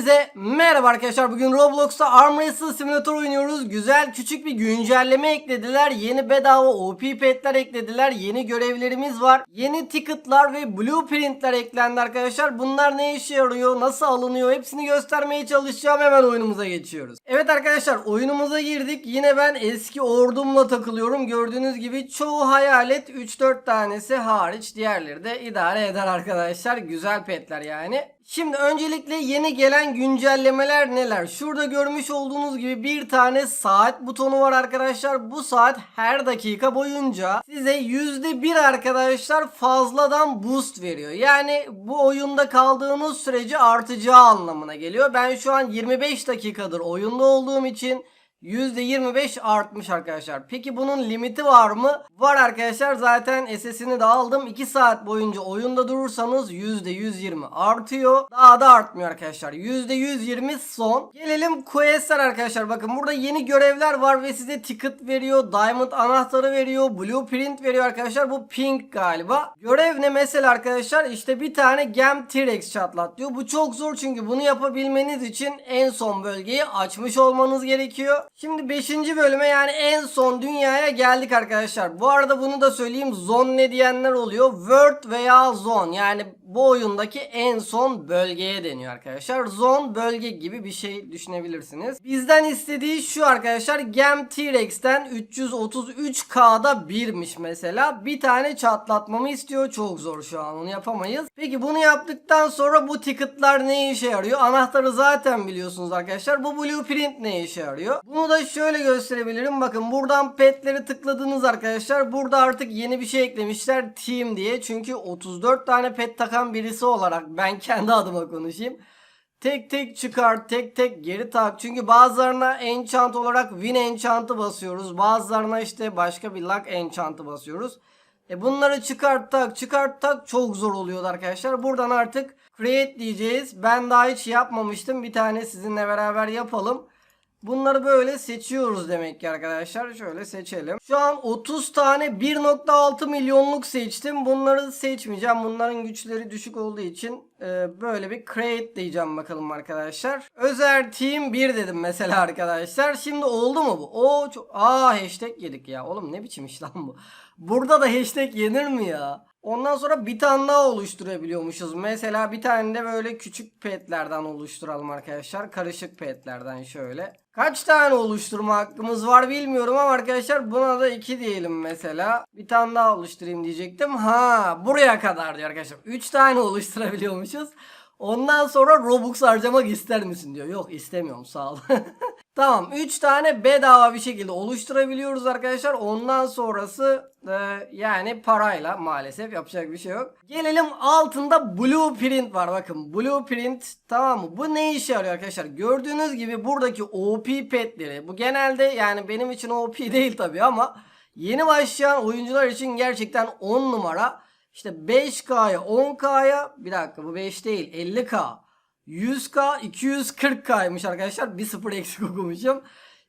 Hepinize merhaba arkadaşlar. Bugün Roblox'ta Arm Wrestle Simulator oynuyoruz. Güzel küçük bir güncelleme eklediler. Yeni bedava OP petler eklediler. Yeni görevlerimiz var. Yeni ticketlar ve blueprintler eklendi arkadaşlar. Bunlar ne işe yarıyor? Nasıl alınıyor? Hepsini göstermeye çalışacağım. Hemen oyunumuza geçiyoruz. Evet arkadaşlar oyunumuza girdik. Yine ben eski ordumla takılıyorum. Gördüğünüz gibi çoğu hayalet 3-4 tanesi hariç. Diğerleri de idare eder arkadaşlar. Güzel petler yani. Şimdi öncelikle yeni gelen güncellemeler neler? Şurada görmüş olduğunuz gibi bir tane saat butonu var arkadaşlar. Bu saat her dakika boyunca size %1 arkadaşlar fazladan boost veriyor. Yani bu oyunda kaldığınız sürece artacağı anlamına geliyor. Ben şu an 25 dakikadır oyunda olduğum için %25 artmış arkadaşlar. Peki bunun limiti var mı? Var arkadaşlar. Zaten SS'ini de aldım. 2 saat boyunca oyunda durursanız %120 artıyor. Daha da artmıyor arkadaşlar. %120 son. Gelelim quest'ler arkadaşlar. Bakın burada yeni görevler var ve size ticket veriyor. Diamond anahtarı veriyor. Blueprint veriyor arkadaşlar. Bu pink galiba. Görev ne mesela arkadaşlar? İşte bir tane Gem T-Rex çatlat diyor. Bu çok zor çünkü bunu yapabilmeniz için en son bölgeyi açmış olmanız gerekiyor. Şimdi 5. bölüme yani en son dünyaya geldik arkadaşlar. Bu arada bunu da söyleyeyim. Zone ne diyenler oluyor. World veya zone yani bu oyundaki en son bölgeye deniyor arkadaşlar. Zone bölge gibi bir şey düşünebilirsiniz. Bizden istediği şu arkadaşlar. Gem T-Rex'ten 333K'da birmiş mesela. Bir tane çatlatmamı istiyor. Çok zor şu an onu yapamayız. Peki bunu yaptıktan sonra bu ticketlar ne işe yarıyor? Anahtarı zaten biliyorsunuz arkadaşlar. Bu blueprint ne işe yarıyor? Bunu da şöyle gösterebilirim. Bakın buradan petleri tıkladınız arkadaşlar. Burada artık yeni bir şey eklemişler. Team diye. Çünkü 34 tane pet takan birisi olarak ben kendi adıma konuşayım. Tek tek çıkar, tek tek geri tak. Çünkü bazılarına enchant olarak win enchant'ı basıyoruz. Bazılarına işte başka bir luck enchant'ı basıyoruz. E bunları çıkart tak, çıkart tak çok zor oluyordu arkadaşlar. Buradan artık create diyeceğiz. Ben daha hiç yapmamıştım. Bir tane sizinle beraber yapalım. Bunları böyle seçiyoruz demek ki arkadaşlar. Şöyle seçelim. Şu an 30 tane 1.6 milyonluk seçtim. Bunları seçmeyeceğim. Bunların güçleri düşük olduğu için e, böyle bir create diyeceğim bakalım arkadaşlar. Özel team 1 dedim mesela arkadaşlar. Şimdi oldu mu bu? Oo çok... Aa hashtag yedik ya. Oğlum ne biçim iş lan bu? Burada da hashtag yenir mi ya? Ondan sonra bir tane daha oluşturabiliyormuşuz. Mesela bir tane de böyle küçük petlerden oluşturalım arkadaşlar. Karışık petlerden şöyle. Kaç tane oluşturma hakkımız var bilmiyorum ama arkadaşlar buna da 2 diyelim mesela. Bir tane daha oluşturayım diyecektim. Ha buraya kadar diyor arkadaşlar. 3 tane oluşturabiliyormuşuz. Ondan sonra Robux harcamak ister misin diyor. Yok istemiyorum sağ ol. tamam 3 tane bedava bir şekilde oluşturabiliyoruz arkadaşlar. Ondan sonrası e, yani parayla maalesef yapacak bir şey yok. Gelelim altında blueprint var bakın. Blueprint tamam mı? Bu ne işe yarıyor arkadaşlar? Gördüğünüz gibi buradaki OP petleri bu genelde yani benim için OP değil tabii ama yeni başlayan oyuncular için gerçekten 10 numara. İşte 5K'ya 10K'ya bir dakika bu 5 değil 50K 100K 240K'ymış arkadaşlar bir sıfır eksik okumuşum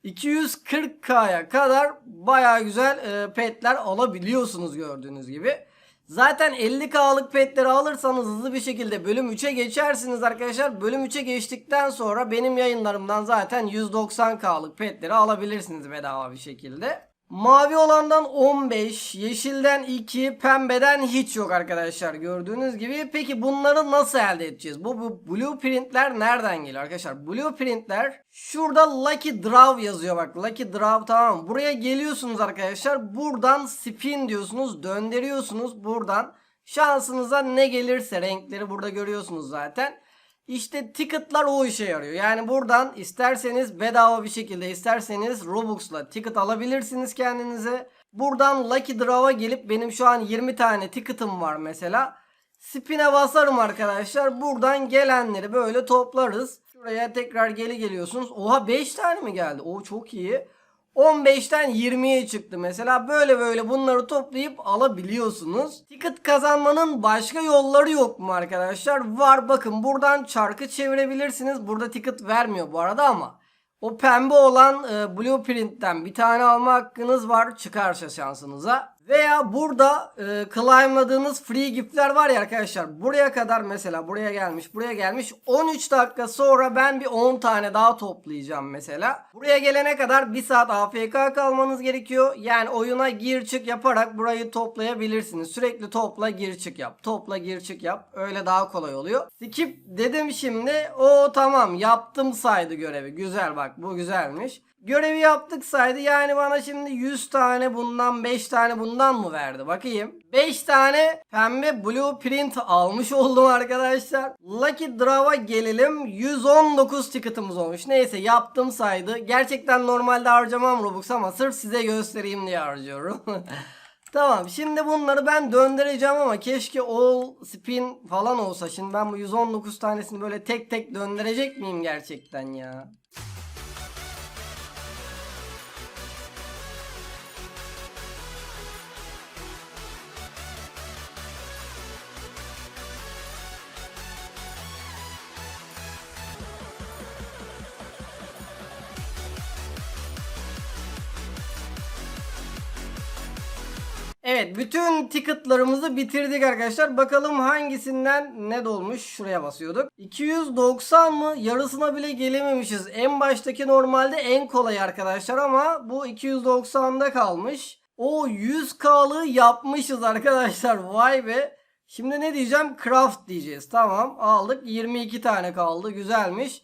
240K'ya kadar baya güzel e, petler alabiliyorsunuz gördüğünüz gibi. Zaten 50K'lık petleri alırsanız hızlı bir şekilde bölüm 3'e geçersiniz arkadaşlar. Bölüm 3'e geçtikten sonra benim yayınlarımdan zaten 190K'lık petleri alabilirsiniz bedava bir şekilde. Mavi olandan 15, yeşilden 2, pembeden hiç yok arkadaşlar gördüğünüz gibi. Peki bunları nasıl elde edeceğiz? Bu, bu blueprintler nereden geliyor arkadaşlar? Blueprintler şurada Lucky Draw yazıyor bak. Lucky Draw tamam. Buraya geliyorsunuz arkadaşlar. Buradan spin diyorsunuz. Döndürüyorsunuz buradan. Şansınıza ne gelirse renkleri burada görüyorsunuz zaten. İşte ticketlar o işe yarıyor. Yani buradan isterseniz bedava bir şekilde isterseniz Robux'la ticket alabilirsiniz kendinize. Buradan Lucky Draw'a gelip benim şu an 20 tane ticket'ım var mesela. Spin'e basarım arkadaşlar. Buradan gelenleri böyle toplarız. Şuraya tekrar geri geliyorsunuz. Oha 5 tane mi geldi? O çok iyi. 15'ten 20'ye çıktı mesela. Böyle böyle bunları toplayıp alabiliyorsunuz. Ticket kazanmanın başka yolları yok mu arkadaşlar? Var bakın buradan çarkı çevirebilirsiniz. Burada ticket vermiyor bu arada ama. O pembe olan e, blueprint'ten bir tane alma hakkınız var çıkarsa şansınıza. Veya burada e, claimladığınız free gift'ler var ya arkadaşlar. Buraya kadar mesela buraya gelmiş buraya gelmiş. 13 dakika sonra ben bir 10 tane daha toplayacağım mesela. Buraya gelene kadar 1 saat AFK kalmanız gerekiyor. Yani oyuna gir çık yaparak burayı toplayabilirsiniz. Sürekli topla gir çık yap. Topla gir çık yap. Öyle daha kolay oluyor. Skip dedim şimdi. O tamam yaptım saydı görevi. Güzel bak bu güzelmiş. Görevi yaptık saydı. Yani bana şimdi 100 tane bundan 5 tane bundan mı verdi? Bakayım. 5 tane pembe blueprint almış oldum arkadaşlar. Lucky Draw'a gelelim. 119 ticket'ımız olmuş. Neyse yaptım saydı. Gerçekten normalde harcamam Robux ama sırf size göstereyim diye harcıyorum. Tamam şimdi bunları ben döndüreceğim ama keşke all spin falan olsa. Şimdi ben bu 119 tanesini böyle tek tek döndürecek miyim gerçekten ya? Evet bütün ticketlarımızı bitirdik arkadaşlar. Bakalım hangisinden ne dolmuş. Şuraya basıyorduk. 290 mı? Yarısına bile gelememişiz. En baştaki normalde en kolay arkadaşlar ama bu 290'da kalmış. O 100k'lığı yapmışız arkadaşlar. Vay be. Şimdi ne diyeceğim? Craft diyeceğiz. Tamam aldık. 22 tane kaldı. Güzelmiş.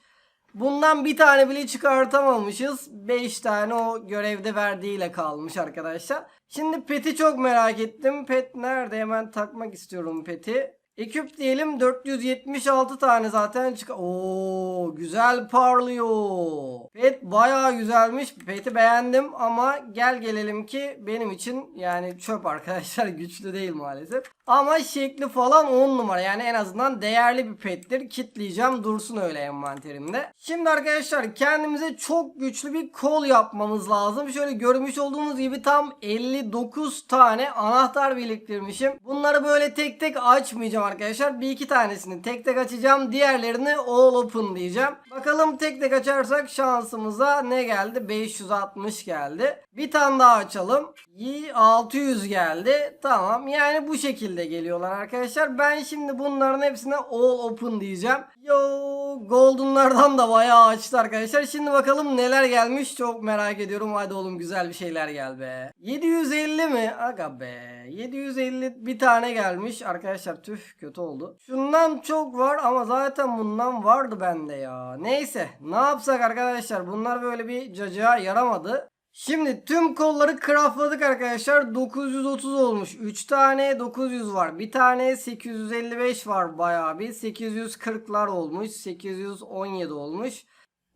Bundan bir tane bile çıkartamamışız. 5 tane o görevde verdiğiyle kalmış arkadaşlar. Şimdi peti çok merak ettim. Pet nerede? Hemen takmak istiyorum peti. Ekip diyelim 476 tane zaten çık. Oo güzel parlıyor. Pet bayağı güzelmiş. Pet'i beğendim ama gel gelelim ki benim için yani çöp arkadaşlar güçlü değil maalesef. Ama şekli falan 10 numara yani en azından değerli bir pettir. Kitleyeceğim dursun öyle envanterimde. Şimdi arkadaşlar kendimize çok güçlü bir kol yapmamız lazım. Şöyle görmüş olduğunuz gibi tam 59 tane anahtar biriktirmişim. Bunları böyle tek tek açmayacağım arkadaşlar. Bir iki tanesini tek tek açacağım. Diğerlerini all open diyeceğim. Bakalım tek tek açarsak şansımıza ne geldi? 560 geldi. Bir tane daha açalım. Y- 600 geldi. Tamam yani bu şekilde geliyorlar arkadaşlar. Ben şimdi bunların hepsine all open diyeceğim. Yo goldenlardan da bayağı açtı arkadaşlar. Şimdi bakalım neler gelmiş çok merak ediyorum. Hadi oğlum güzel bir şeyler gel be. 750 mi? Aga be. 750 bir tane gelmiş. Arkadaşlar tüh kötü oldu. Şundan çok var ama zaten bundan vardı bende ya. Neyse ne yapsak arkadaşlar. Bunlar böyle bir cacığa yaramadı. Şimdi tüm kolları craftladık arkadaşlar. 930 olmuş. 3 tane 900 var. Bir tane 855 var bayağı bir. 840'lar olmuş. 817 olmuş.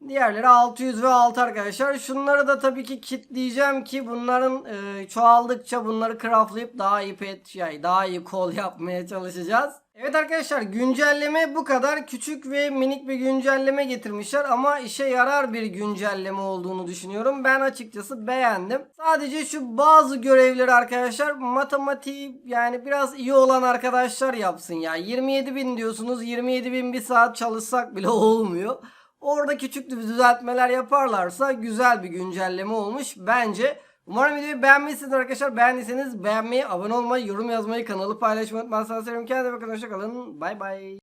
Diğerleri 600 ve 6 arkadaşlar. Şunları da tabii ki kitleyeceğim ki bunların e, çoğaldıkça bunları craftlayıp daha iyi pet yani daha iyi kol yapmaya çalışacağız. Evet arkadaşlar güncelleme bu kadar küçük ve minik bir güncelleme getirmişler ama işe yarar bir güncelleme olduğunu düşünüyorum. Ben açıkçası beğendim. Sadece şu bazı görevleri arkadaşlar matematiği yani biraz iyi olan arkadaşlar yapsın ya. 27 bin diyorsunuz 27 bin bir saat çalışsak bile olmuyor. Orada küçük düzeltmeler yaparlarsa güzel bir güncelleme olmuş bence. Umarım videoyu beğenmişsiniz arkadaşlar. Beğendiyseniz beğenmeyi, abone olmayı, yorum yazmayı, kanalı paylaşmayı unutmazsanız sevinirim. Kendinize bakın. Hoşçakalın. Bay bay.